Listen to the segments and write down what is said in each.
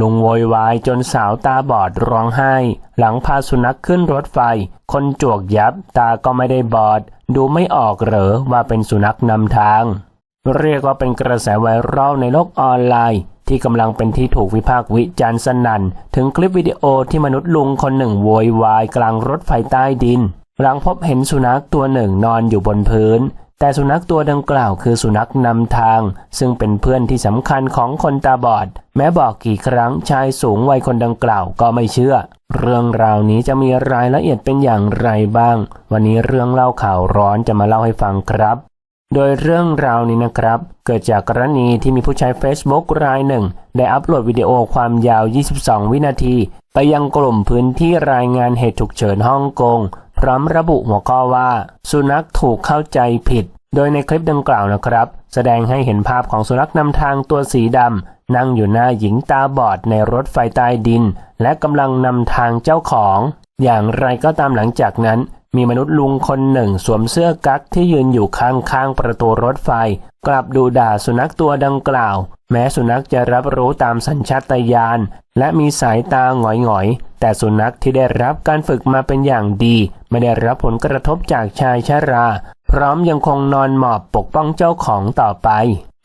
ลุงโวยวายจนสาวตาบอดร้องไห้ หลังพาสุนัขขึ้นรถไฟ คนจวกยับตาก็ไม่ได้บอด ดูไม่ออกเหรอว่าเป็นสุนัขนำทาง เรียกว่าเป็นกระแสไวรัลในโลกออนไลน์ ที่กำลังเป็นที่ถูกวิพากษ์วิจารณ์สนั่น ถึงคลิปวิดีโอที่มนุษย์ลุงคนหนึ่งโวยวายกลางรถไฟใต้ดิน หลังพบเห็นสุนัขตัวหนึ่งนอนอยู่บนพื้น แต่สุนัขตัวดังกล่าวคือสุนัขนำทาง ซึ่งเป็นเพื่อนที่สำคัญของคนตาบอด แม้บอกกี่ครั้งชายสูงวัยคนดังกล่าวก็ไม่เชื่อ เรื่องราวนี้จะมีรายละเอียดเป็นอย่างไรบ้าง วันนี้เรื่องเล่าข่าวร้อนจะมาเล่าให้ฟังครับ โดยเรื่องราวนี้นะครับ เกิดจากกรณีที่มีผู้ใช้ Facebook รายหนึ่ง ได้อัปโหลดวิดีโอความยาว 22 วินาที ไปยังกลุ่มพื้นที่รายงานเหตุฉุกเฉินฮ่องกง พร้อมระบุหัวข้อว่า สุนัขถูกเข้าใจผิด โดยในคลิปดังกล่าวนะครับ แสดงให้เห็นภาพของสุนัขนำทางตัวสีดำนั่งอยู่หน้าหญิงตาบอดในรถไฟใต้ดิน และกำลังนำทางเจ้าของ อย่างไรก็ตามหลังจากนั้น มีมนุษย์ลุงคนหนึ่งสวมเสื้อกั๊กที่ยืนอยู่ข้างๆประตูรถไฟ กลับดูด่าสุนัขตัวดังกล่าว แม้สุนัขจะรับรู้ตามสัญชาตญาณและมีสายตาหงอยๆ แต่สุนัขที่ได้รับการฝึกมาเป็นอย่างดี ไม่ได้รับผลกระทบจากชายชารา พร้อมยังคงนอนหมอบปกป้องเจ้าของต่อไป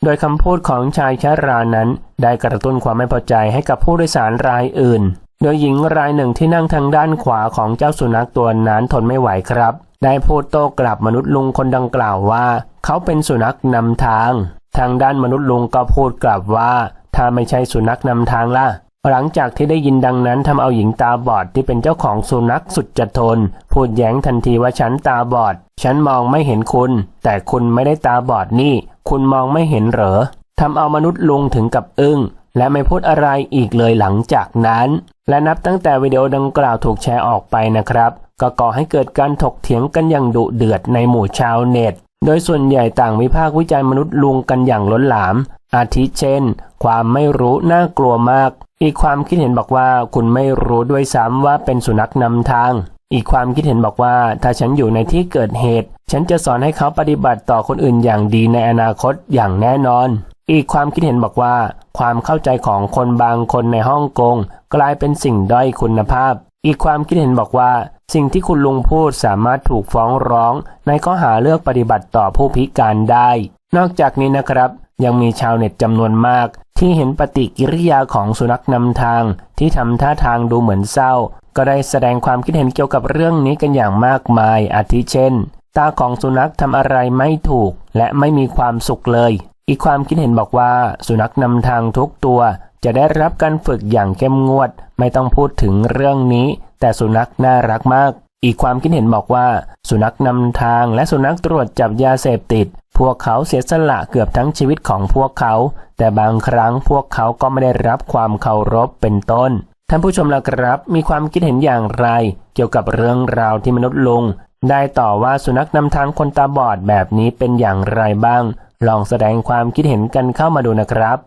โดยคำพูดของชายชารานั้น ได้กระตุ้นความไม่พอใจให้กับผู้โดยสารรายอื่น โดยหญิงรายหนึ่งที่นั่งทางด้านขวาของเจ้าสุนัขตัวนั้นทนไม่ไหวครับ ได้พูดโต้กลับมนุษย์ลุงคนดังกล่าวว่า เขาเป็นสุนัขนำทาง ทางด้านมนุษย์ลุงก็พูดกลับว่า ถ้าไม่ใช่สุนัขนำทางล่ะ หลังจากที่ได้ยินดังนั้นทำเอาหญิงตาบอดที่เป็นเจ้าของสุนัขสุดจะทน พูดแย้งทันทีว่าฉันตาบอด ฉันมองไม่เห็นคุณ แต่คุณไม่ได้ตาบอดนี่ คุณมองไม่เห็นเหรอทำเอามนุษย์ลุงถึงกับอึ้ง และไม่พูดอะไรอีกเลยหลังจากนั้น และนับตั้งแต่วิดีโอดังกล่าวถูกแชร์ออกไปนะครับ ก็ก่อให้เกิดการถกเถียงกันอย่างดุเดือดในหมู่ชาวเน็ต โดยส่วนใหญ่ต่างวิพากษ์วิจารณ์มนุษย์ลุงกันอย่างล้นหลาม อาทิเช่น ความไม่รู้น่ากลัวมาก อีกความคิดเห็นบอกว่าคุณไม่รู้ด้วยซ้ำว่าเป็นสุนัขนำทาง อีกความคิดเห็นบอกว่า ถ้าฉันอยู่ในที่เกิดเหตุ ฉันจะสอนให้เขาปฏิบัติต่อคนอื่นอย่างดีในอนาคตอย่างแน่นอน อีกความคิดเห็นบอกว่า ความเข้าใจของคนบางคนในฮ่องกงกลายเป็นสิ่งด้อยคุณภาพ อีกความคิดเห็นบอกว่า สิ่งที่คุณลุงพูดสามารถถูกฟ้องร้อง ในข้อหาเลือกปฏิบัติต่อผู้พิการได้ นอกจากนี้นะครับยังมีชาวเน็ตจำนวนมาก ที่เห็นปฏิกิริยาของสุนัขนำทาง ที่ทำท่าทางดูเหมือนเศร้า ก็ได้แสดงความคิดเห็นเกี่ยวกับเรื่องนี้กันอย่างมากมายอาทิเช่น ตาของสุนัขทำอะไรไม่ถูก และไม่มีความสุขเลย อีกความคิดเห็นบอกว่า สุนัขนำทางทุกตัวจะได้รับการฝึกอย่างเข้มงวด ไม่ต้องพูดถึงเรื่องนี้ แต่สุนัขน่ารักมาก อีกความคิดเห็นบอกว่า สุนัขนำทางและสุนัขตรวจจับยาเสพติด พวกเขาเสียสละเกือบทั้งชีวิตของพวกเขา แต่บางครั้งพวกเขาก็ไม่ได้รับความเคารพเป็นต้น ท่านผู้ชมล่ะครับ มีความคิดเห็นอย่างไร เกี่ยวกับเรื่องราวที่มนุษย์ลุงได้ต่อว่าสุนัขนำทางคนตาบอดแบบนี้เป็นอย่างไรบ้าง ลองแสดงความคิดเห็นกันเข้ามาดูนะครับ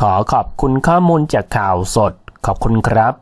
ขอขอบคุณข้อมูลจากข่าวสด ขอบคุณครับ